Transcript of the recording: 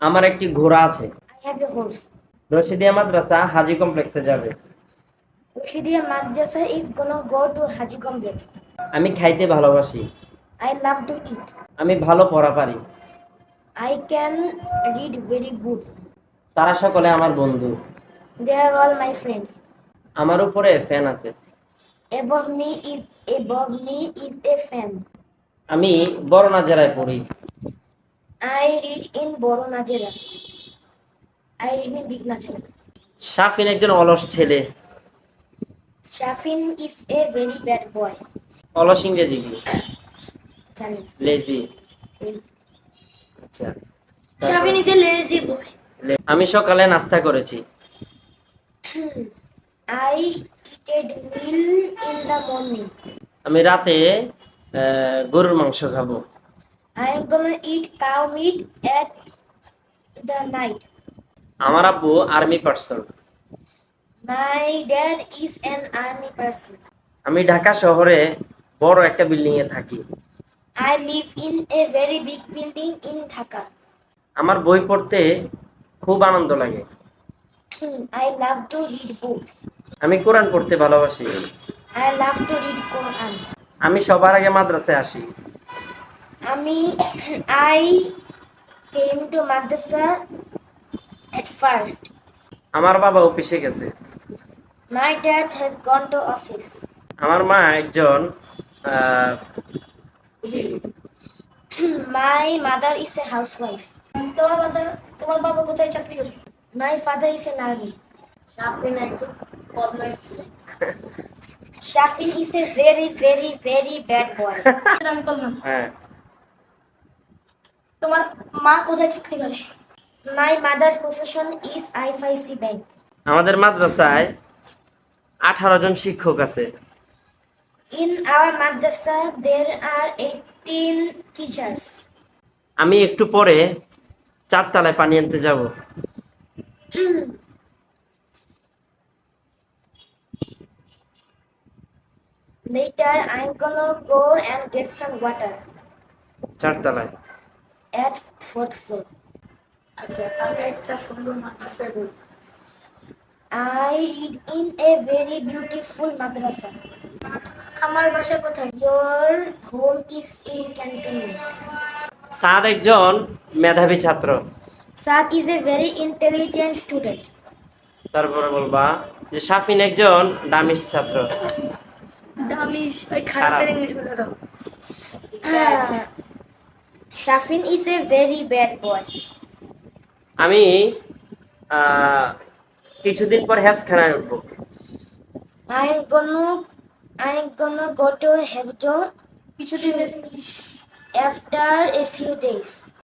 আমার একটি ঘোড়া আছে। রশিদিয়া মাদ্রাসা হাজি কমপ্লেক্সে যাবে। Rashidia madrasa is gone go to Haji complex. আমি খাইতে ভালোবাসি। আই লাভ টু ইট আমি ভালো পড়া পারি। I can read very good তারা সকলে আমার বন্ধু। দে অল মাই ফ্রেন্ডস আমার উপরে ফ্যান আছে। Above is above me is a fan আমি বরনা জেলায় পড়ি। আই রিড ইন বড় Nazera. I read in big Shafin একজন অলস ছেলে। Shafin is a very bad boy অলস ইংরেজি আচ্ছা। শাফিন ইজ লেজি আমি সকালে নাস্তা করেছি। I eated meal in the আমি রাতে গরুর মাংস খাব। I am gonna eat cow meat at the night. আমার আব্বু army person My dad is an army person. আমি ঢাকা শহরে বড় একটা বিল্ডিং এ থাকি I live in a very big building in Dhaka. আমার বই পড়তে খুব আনন্দ লাগে I love to read books. আমি কোরআন পড়তে ভালোবাসি I love to read Quran. আমি সবার আগে মাদ্রাসায় আসি আমি I came to madrasa at first আমার বাবা অফিসে গেছে। My dad has gone to office আমার মা একজন my mother is a housewife তোমার বাবা তোমার বাবা কোথায় চাকরি করে? My father is a army আপনি না একটু ফরমাইজ Shafi is a very very very bad boy Ram করলাম। হ্যাঁ। তোমার মা কোথায় চাকরি করে? My mother profession is IFIC bank আমাদের মাদ্রাসায় আঠারো জন শিক্ষক আছে। In our madrasa there are eighteen teachers আমি একটু পরে চারতলায় পানি আনতে যাব। Later, I'm gonna go and get some water. Chartalai. At fourth floor. আচ্ছা আমি একটা সুন্দর মাদ্রাসায় I read in a very beautiful madrasa. আমার বাসা কোথায়? Your home is in cantonment. সাদ একজন মেধাবী ছাত্র Saad is a very intelligent student. তারপরে বলবা যে শাফিন একজন ডামিস ছাত্র দামিশ ওই খারাপ। ইংলিশ বলে দাও Shafin is a very bad boy আমি কিছুদিন পর হ্যাপসখানায় উঠবো। I am gonna I am gonna go to have to কিছুদিন আফটার এ ফিউ ডেজ